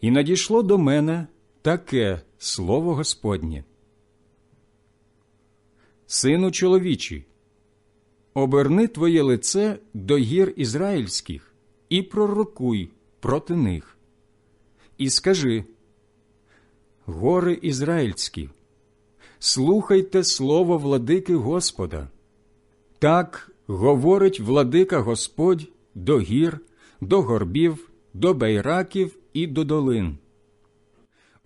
І надійшло до мене таке слово Господнє. Сину чоловічий, оберни твоє лице до гір ізраїльських і пророкуй проти них. І скажи, гори ізраїльські, слухайте слово владики Господа. Так говорить владика Господь до гір, до горбів, до байраків і до долин.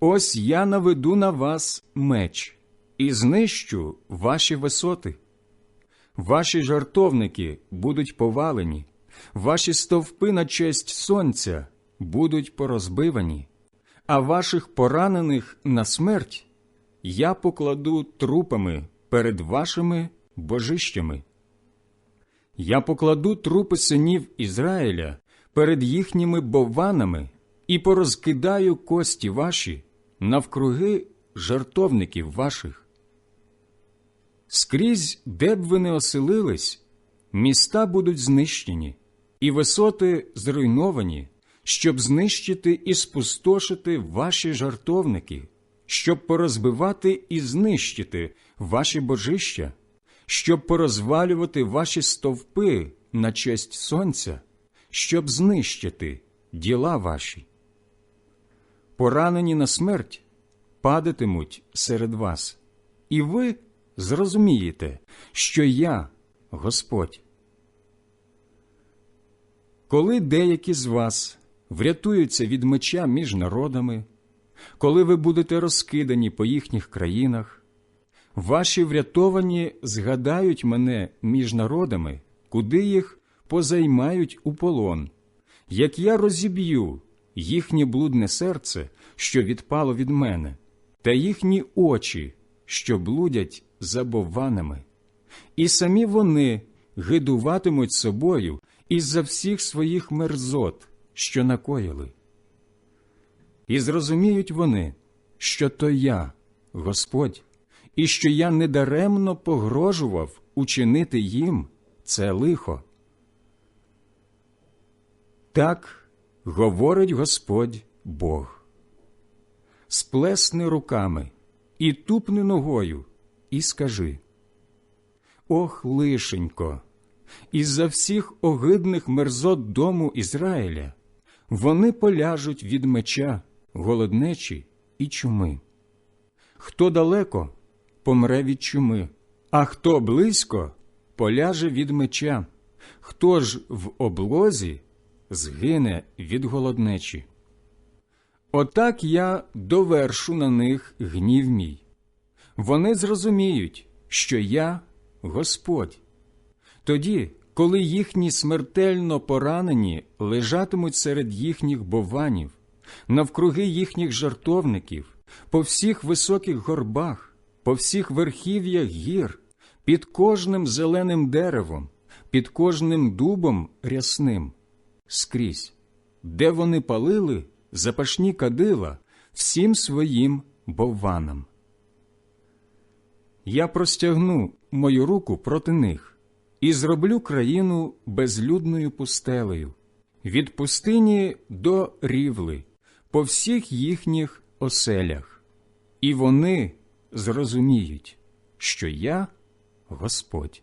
Ось я наведу на вас меч і знищу ваші висоти. Ваші жартовники будуть повалені, ваші стовпи на честь сонця будуть порозбивані, а ваших поранених на смерть я покладу трупами перед вашими божищами. Я покладу трупи синів Ізраїля перед їхніми бованами і порозкидаю кості ваші навкруги жартовників ваших. Скрізь, де б ви не оселились, міста будуть знищені, і висоти зруйновані, щоб знищити і спустошити ваші жартовники, щоб порозбивати і знищити ваші божища, щоб порозвалювати ваші стовпи на честь сонця, щоб знищити діла ваші. Поранені на смерть падатимуть серед вас, і ви зрозумієте, що я Господь. Коли деякі з вас врятуються від меча між народами, коли ви будете розкидані по їхніх країнах, ваші врятовані згадають мене між народами, куди їх позаймають у полон, як я розіб'ю їхнє блудне серце, що відпало від мене, та їхні очі, що блудять за бовванами, і самі вони гидуватимуть собою із-за всіх своїх мерзот, що накоїли. І зрозуміють вони, що то я, Господь, і що я недаремно погрожував учинити їм це лихо. Так говорить Господь Бог. Сплесни руками і тупни ногою, і скажи Ох, лишенько, із-за всіх огидних мерзот дому Ізраїля вони поляжуть від меча, голоднечі і чуми. Хто далеко помре від чуми, а хто близько поляже від меча, хто ж в облозі згине від голоднечі. Отак я довершу на них гнів мій. Вони зрозуміють, що я Господь. Тоді, коли їхні смертельно поранені лежатимуть серед їхніх бованів, навкруги їхніх жартовників, по всіх високих горбах, по всіх верхів'ях гір, під кожним зеленим деревом, під кожним дубом рясним, скрізь, де вони палили запашні кадила всім своїм бовванам. Я простягну мою руку проти них і зроблю країну безлюдною пустелею, від пустині до рівли, по всіх їхніх оселях, і вони зрозуміють, що я Господь.